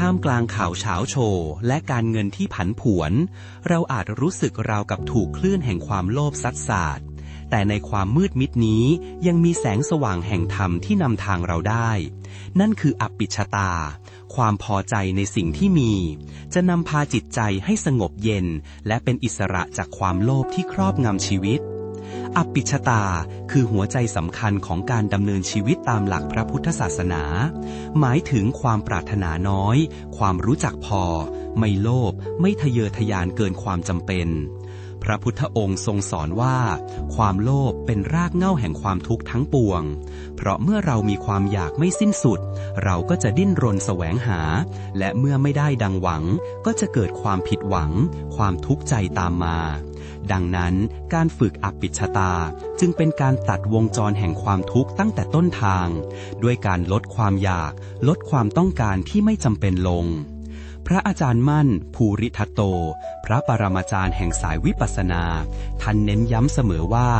ท่ามกลางข่าวเช้าโชว์และการเงินที่ผันผวน เราอาจรู้สึกราวกับถูกคลื่นแห่งความโลภซัดสาดแต่ในความมืดมิดนี้ยังมีแสงสว่างแห่งธรรมที่นำทางเราได้ นั่นคืออปิชตา ความพอใจในสิ่งที่มี จะนำพาจิตใจให้สงบเย็น และเป็นอิสระจากความโลภที่ครอบงำชีวิต อปิชตาคือหัวใจสำคัญของการดำเนินชีวิตตามหลักพระพุทธศาสนา หมายถึงความปรารถนาน้อย ความรู้จักพอ ไม่โลภไม่ทะเยอทะยานเกินความจำเป็น พระพุทธองค์ทรงสอนว่า ความโลภเป็นรากเหง้าแห่งความทุกข์ทั้งปวง เพราะเมื่อเรามีความอยากไม่สิ้นสุด เราก็จะดิ้นรนแสวงหา และเมื่อไม่ได้ดังหวัง ก็จะเกิดความผิดหวัง ความทุกข์ใจตามมา ดังนั้นการฝึกอปปิชตาจึงเป็นการตัดวงจรแห่งความทุกข์ตั้งแต่ต้นทาง ด้วยการลดความอยาก ลดความต้องการที่ไม่จำเป็นลง ระอาจารย์มั่น ภูริทัตโต พระปรมาจารย์แห่งสายวิปัสสนา ท่านเน้นย้ำเสมอว่า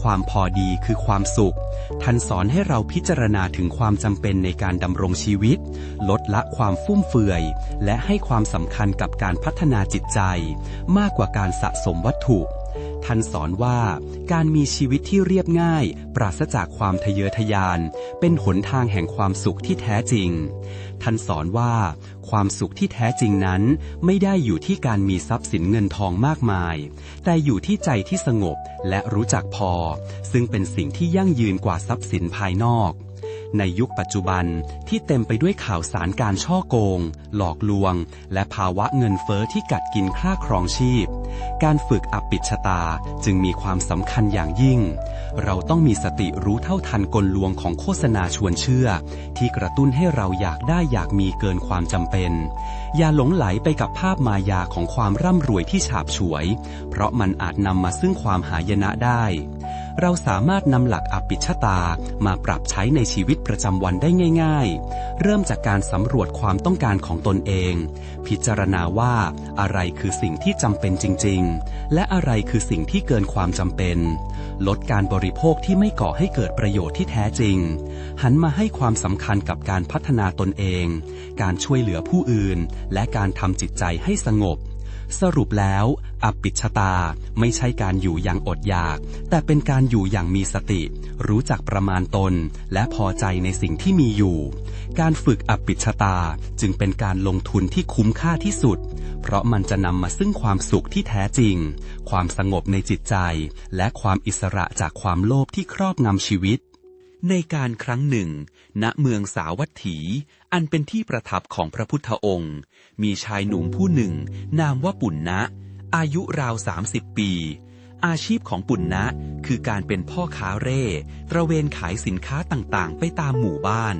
ความพอดีคือความสุข ท่านสอนให้เราพิจารณาถึงความจำเป็นในการดำรงชีวิต ลดละความฟุ่มเฟือย และให้ความสำคัญกับการพัฒนาจิตใจ มากกว่าการสะสมวัตถุ ท่านสอนว่าการมีชีวิตที่เรียบง่าย ปราศจากความทะเยอทะยาน เป็นหนทางแห่งความสุขที่แท้จริง ท่านสอนว่า ความสุขที่แท้จริงนั้น ไม่ได้อยู่ที่การมีทรัพย์สินเงินทองมากมาย แต่อยู่ที่ใจที่สงบและรู้จักพอ ซึ่งเป็นสิ่งที่ยั่งยืนกว่าทรัพย์สินภายนอก ในยุคปัจจุบันที่เต็มไปด้วยข่าวสารการช่อโกง หลอกลวง และภาวะเงินเฟอ้อที่กัดกินค่าครองชีพ การฝึกอปปิชตาจึงมีความสำคัญอย่างยิ่ง เราต้องมีสติรู้เท่าทันกลลวงของโฆษณาชวนเชื่อ ที่กระตุ้นให้เราอยากได้อยากมีเกินความจำเป็นอย่าหลงไหลไปกับภาพมายาของความร่ำรวยที่ฉาบฉวย เพราะมันอาจนำมาซึ่งความหายนะได้ เราสามารถนำหลักอปิชตามาปรับใช้ในชีวิตประจำวันได้ง่าย ๆ เริ่มจากการสำรวจความต้องการของตนเอง พิจารณาว่าอะไรคือสิ่งที่จำเป็นจริง ๆ และอะไรคือสิ่งที่เกินความจำเป็น ลดการบริโภคที่ไม่ก่อให้เกิดประโยชน์ที่แท้จริง หันมาให้ความสำคัญกับการพัฒนาตนเอง การช่วยเหลือผู้อื่นและการทำจิตใจให้สงบ สรุปแล้วอปปิชตาไม่ใช่การอยู่อย่างอดอยาก แต่เป็นการอยู่อย่างมีสติ รู้จักประมาณตน และพอใจในสิ่งที่มีอยู่ การฝึกอปปิชตาจึงเป็นการลงทุนที่คุ้มค่าที่สุด เพราะมันจะนำมาซึ่งความสุขที่แท้จริง ความสงบในจิตใจ และความอิสระจากความโลภที่ครอบงำชีวิต ในการครั้งหนึ่ง ณเมืองสาวัตถี อันเป็นที่ประทับของพระพุทธองค์ มีชายหนุ่มผู้หนึ่ง นามว่าปุณณะอายุราว 30 ปี อาชีพของปุณณะคือการเป็นพ่อค้าเร่ ตระเวนขายสินค้าต่างๆ ไปตามหมู่บ้าน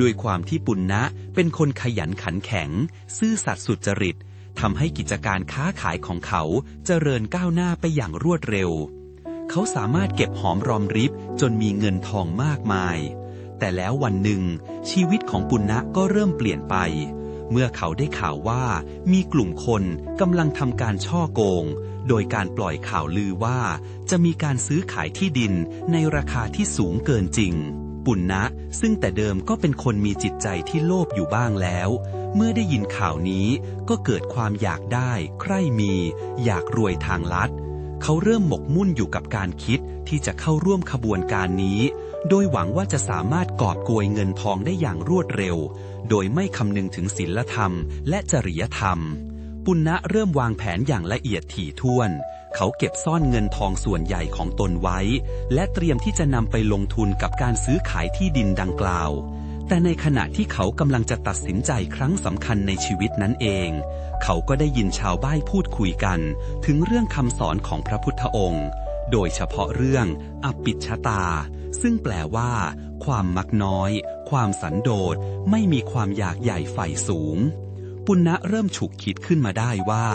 ด้วยความที่ปุณณะเป็นคนขยันขันแข็ง ซื่อสัตย์สุจริตทำให้กิจการค้าขายของเขาเจริญก้าวหน้าไปอย่างรวดเร็ว เขาสามารถเก็บหอมรอมริบจนมีเงินทองมากมาย แต่แล้ววันหนึ่ง ชีวิตของปุณณะก็เริ่มเปลี่ยนไป เมื่อเขาได้ข่าวว่ามีกลุ่มคนกำลังทำการช่อโกง โดยการปล่อยข่าวลือว่าจะมีการซื้อขายที่ดินในราคาที่สูงเกินจริง ปุณณะซึ่งแต่เดิมก็เป็นคนมีจิตใจที่โลภอยู่บ้างแล้วเมื่อได้ยินข่าวนี้ก็เกิดความอยากได้ ใคร่มี อยากรวยทางลัด เขาเริ่มหมกมุ่นอยู่กับการคิดที่จะเข้าร่วมขบวนการนี้ โดยหวังว่าจะสามารถกอบโกยเงินทองได้อย่างรวดเร็ว โดยไม่คำนึงถึงศีลธรรมและจริยธรรม ปุณณะเริ่มวางแผนอย่างละเอียดถี่ถ้วน เขาเก็บซ่อนเงินทองส่วนใหญ่ของตนไว้ และเตรียมที่จะนำไปลงทุนกับการซื้อขายที่ดินดังกล่าว แต่ในขณะที่เขากำลังจะตัดสินใจครั้งสำคัญในชีวิตนั้นเอง เขาก็ได้ยินชาวบ้านพูดคุยกัน ถึงเรื่องคำสอนของพระพุทธองค์ โดยเฉพาะเรื่องอปิชตา ซึ่งแปลว่า ความมักน้อย ความสันโดษ ไม่มีความอยากใหญ่ใฝ่สูง ปุณณะเริ่มฉุกคิดขึ้นมาได้ว่า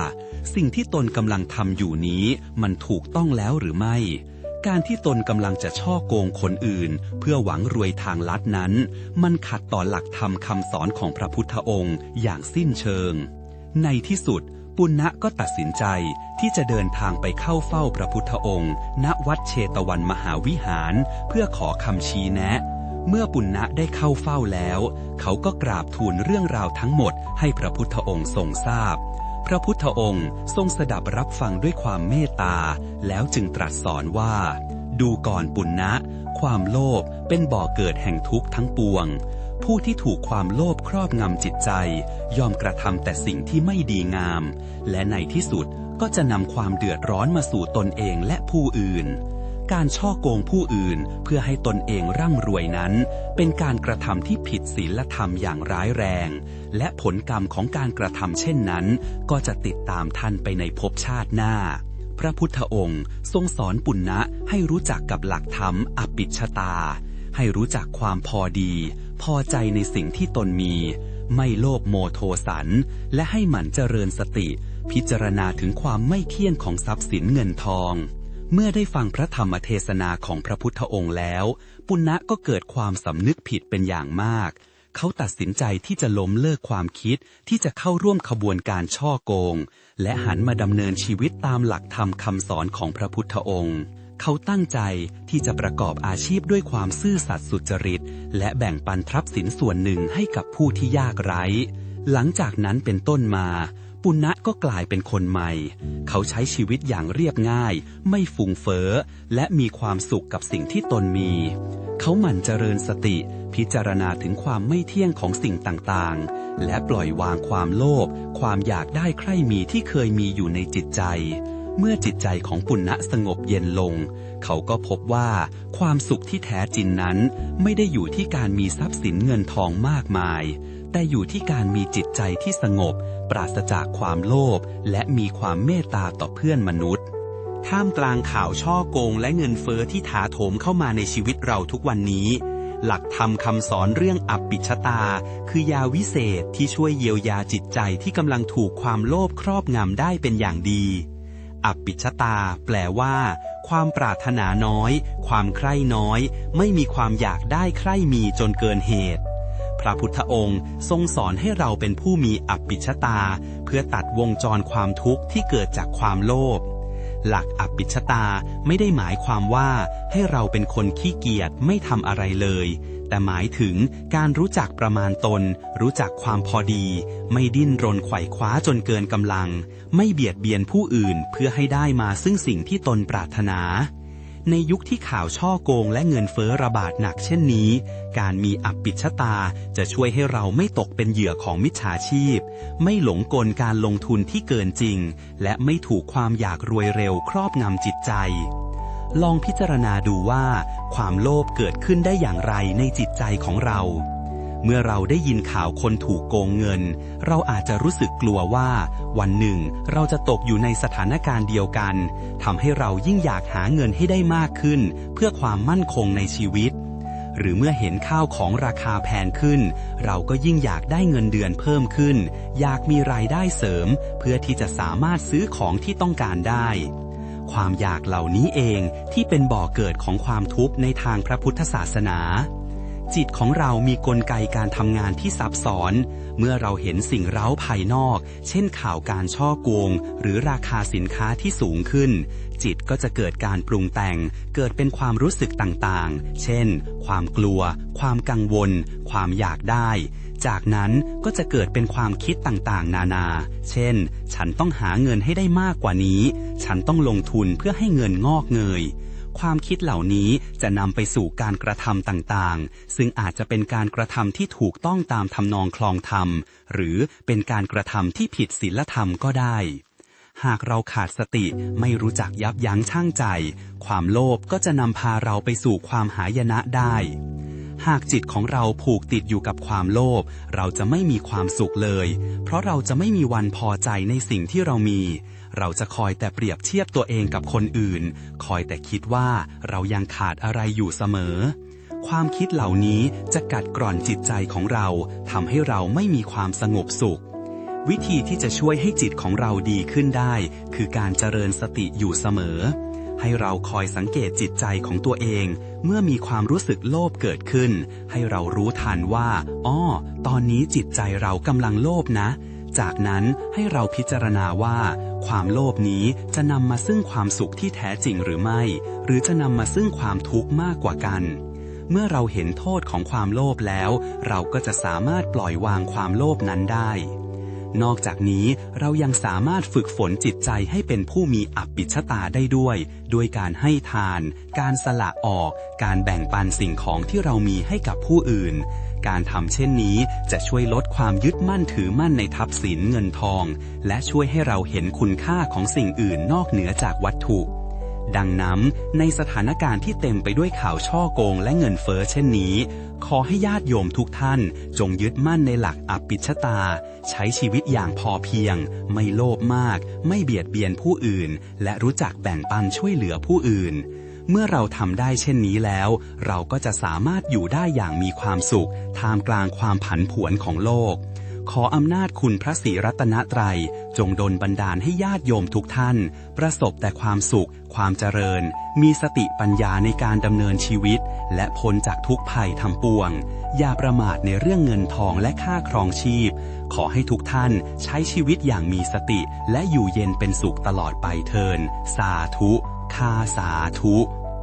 สิ่งที่ตนกำลังทำอยู่นี้มันถูกต้องแล้วหรือไม่ การที่ตนกำลังจะช่อโกงคนอื่น เพื่อหวังรวยทางลัดนั้น มันขัดต่อหลักธรรมคำสอนของพระพุทธองค์อย่างสิ้นเชิง ในที่สุด ปุณณะก็ตัดสินใจที่จะเดินทางไปเข้าเฝ้าพระพุทธองค์ ณวัดเชตวันมหาวิหาร เพื่อขอคำชี้แนะเมื่อปุณณะได้เข้าเฝ้าแล้ว เขาก็กราบทูลเรื่องราวทั้งหมดให้พระพุทธองค์ทรงทราบ พระพุทธองค์ทรงสดับรับฟังด้วยความเมตตา แล้วจึงตรัสสอนว่า ดูก่อนปุณณะความโลภเป็นบ่อเกิดแห่งทุกข์ทั้งปวง ผู้ที่ถูกความโลภครอบงำจิตใจ ยอมกระทำแต่สิ่งที่ไม่ดีงาม และในที่สุดก็จะนำความเดือดร้อนมาสู่ตนเองและผู้อื่น การช่อโกงผู้อื่นเพื่อให้ตนเองร่ำรวยนั้น เป็นการกระทำที่ผิดศีลธรรมอย่างร้ายแรง และผลกรรมของการกระทำเช่นนั้น ก็จะติดตามท่านไปในภพชาติหน้า พระพุทธองค์ทรงสอนปุณณะให้รู้จักกับหลักธรรมอปิชตา ให้รู้จักความพอดี พอใจในสิ่งที่ตนมี ไม่โลภโมโทสัน และให้หมั่นเจริญสติ พิจารณาถึงความไม่เที่ยงของทรัพย์สินเงินทอง เมื่อได้ฟังพระธรรมเทศนาของพระพุทธองค์แล้ว ปุณณะก็เกิดความสำนึกผิดเป็นอย่างมาก เขาตัดสินใจที่จะล้มเลิกความคิดที่จะเข้าร่วมขบวนการช่อโกง และหันมาดำเนินชีวิตตามหลักธรรมคำสอนของพระพุทธองค์ เขาตั้งใจที่จะประกอบอาชีพด้วยความซื่อสัตย์สุจริต และแบ่งปันทรัพย์สินส่วนหนึ่งให้กับผู้ที่ยากไร้ หลังจากนั้นเป็นต้นมา ปุณณะก็กลายเป็นคนใหม่ เขาใช้ชีวิตอย่างเรียบง่าย ไม่ฟุ้งเฟ้อ และมีความสุขกับสิ่งที่ตนมี เขาหมั่นเจริญสติ พิจารณาถึงความไม่เที่ยงของสิ่งต่างๆ และปล่อยวางความโลภ ความอยากได้ใคร่มีที่เคยมีอยู่ในจิตใจ เมื่อจิตใจของปุณณะสงบเย็นลง เขาก็พบว่าความสุขที่แท้จริงนั้น ไม่ได้อยู่ที่การมีทรัพย์สินเงินทองมากมาย แต่อยู่ที่การมีจิตใจที่สงบ ปราศจากความโลภและมีความเมตตาต่อเพื่อนมนุษย์ ท่ามกลางข่าวช่อโกงและเงินเฟอ้อที่ถาโถมเข้ามาในชีวิตเราทุกวันนี้ หลักธรรมคำสอนเรื่องอัปปิชตา คือยาวิเศษที่ช่วยเยียวยาจิตใจที่กำลังถูกความโลภครอบงำได้เป็นอย่างดี อัปปิชตา แปลว่า ความปรารถนาน้อย ความใคร่น้อย ไม่มีความอยากได้ใคร่มีจนเกินเหตุ พระพุทธองค์ทรงสอนให้เราเป็นผู้มีอัปปิชตา เพื่อตัดวงจรความทุกข์ที่เกิดจากความโลภหลักอัปปิชตาไม่ได้หมายความว่าให้เราเป็นคนขี้เกียจไม่ทำอะไรเลย แต่หมายถึงการรู้จักประมาณตน รู้จักความพอดี ไม่ดิ้นรนไขว่คว้าจนเกินกำลัง ไม่เบียดเบียนผู้อื่นเพื่อให้ได้มาซึ่งสิ่งที่ตนปรารถนา ในยุคที่ข่าวช่อโกงและเงินเฟ้อระบาดหนักเช่นนี้ การมีอัปปิชตาจะช่วยให้เราไม่ตกเป็นเหยื่อของมิจฉาชีพ ไม่หลงกลการลงทุนที่เกินจริง และไม่ถูกความอยากรวยเร็วครอบงำจิตใจ ลองพิจารณาดูว่า ความโลภเกิดขึ้นได้อย่างไรในจิตใจของเรา เมื่อเราได้ยินข่าวคนถูกโกงเงิน เราอาจจะรู้สึกกลัวว่า วันหนึ่งเราจะตกอยู่ในสถานการณ์เดียวกันทำให้เรายิ่งอยากหาเงินให้ได้มากขึ้น เพื่อความมั่นคงในชีวิต หรือเมื่อเห็นข้าวของราคาแพงขึ้น เราก็ยิ่งอยากได้เงินเดือนเพิ่มขึ้น อยากมีรายได้เสริม เพื่อที่จะสามารถซื้อของที่ต้องการได้ ความอยากเหล่านี้เองที่เป็นบ่อเกิดของความทุกข์ในทางพระพุทธศาสนา จิตของเรามีกลไกการทำงานที่ซับซ้อน เมื่อเราเห็นสิ่งเร้าภายนอก เช่นข่าวการช่อโกง หรือราคาสินค้าที่สูงขึ้น จิตก็จะเกิดการปรุงแต่ง เกิดเป็นความรู้สึกต่างๆ เช่น ความกลัว ความกังวล ความอยากได้ จากนั้นก็จะเกิดเป็นความคิดต่างๆ นานา เช่น ฉันต้องหาเงินให้ได้มากกว่านี้ ฉันต้องลงทุนเพื่อให้เงินงอกเงย ความคิดเหล่านี้จะนำไปสู่การกระทำต่างๆ ซึ่งอาจจะเป็นการกระทำที่ถูกต้องตามทำนองคลองธรรม หรือเป็นการกระทำที่ผิดศีลธรรมก็ได้ หากเราขาดสติไม่รู้จักยับยั้งชั่งใจ ความโลภก็จะนำพาเราไปสู่ความหายนะได้หากจิตของเราผูกติดอยู่กับความโลภเราจะไม่มีความสุขเลย เพราะเราจะไม่มีวันพอใจในสิ่งที่เรามี เราจะคอยแต่เปรียบเทียบตัวเองกับคนอื่น คอยแต่คิดว่าเรายังขาดอะไรอยู่เสมอ ความคิดเหล่านี้จะกัดกร่อนจิตใจของเราทำให้เราไม่มีความสงบสุข วิธีที่จะช่วยให้จิตของเราดีขึ้นได้ คือการเจริญสติอยู่เสมอ ให้เราคอยสังเกตจิตใจของตัวเอง เมื่อมีความรู้สึกโลภเกิดขึ้น ให้เรารู้ทันว่า อ้อ ตอนนี้จิตใจเรากำลังโลภนะ จากนั้นให้เราพิจารณาว่า ความโลภนี้จะนำมาซึ่งความสุขที่แท้จริงหรือไม่ หรือจะนำมาซึ่งความทุกข์มากกว่ากัน เมื่อเราเห็นโทษของความโลภแล้ว เราก็จะสามารถปล่อยวางความโลภนั้นได้ นอกจากนี้เรายังสามารถฝึกฝนจิตใจให้เป็นผู้มีอัปปิชตาได้ด้วย ด้วยการให้ทาน การสละออก การแบ่งปันสิ่งของที่เรามีให้กับผู้อื่น การทำเช่นนี้จะช่วยลดความยึดมั่นถือมั่นในทรัพย์สินเงินทอง และช่วยให้เราเห็นคุณค่าของสิ่งอื่นนอกเหนือจากวัตถุดังนั้นในสถานการณ์ที่เต็มไปด้วยข่าวช่อโกงและเงินเฟ้อเช่นนี้ ขอให้ญาติโยมทุกท่าน จงยึดมั่นในหลักอปิชตา ใช้ชีวิตอย่างพอเพียง ไม่โลภมาก ไม่เบียดเบียนผู้อื่น และรู้จักแบ่งปันช่วยเหลือผู้อื่น เมื่อเราทำได้เช่นนี้แล้ว เราก็จะสามารถอยู่ได้อย่างมีความสุข ท่ามกลางความผันผวนของโลก ขออำนาจคุณพระศรีรัตนตรัย จงดลบันดาลให้ญาติโยมทุกท่าน ประสบแต่ความสุข ความเจริญ มีสติปัญญาในการดำเนินชีวิต และพ้นจากทุกภัยทั้งปวง อย่าประมาทในเรื่องเงินทองและค่าครองชีพ ขอให้ทุกท่านใช้ชีวิตอย่างมีสติ และอยู่เย็นเป็นสุขตลอดไปเทิน สาธุ คาสาธุ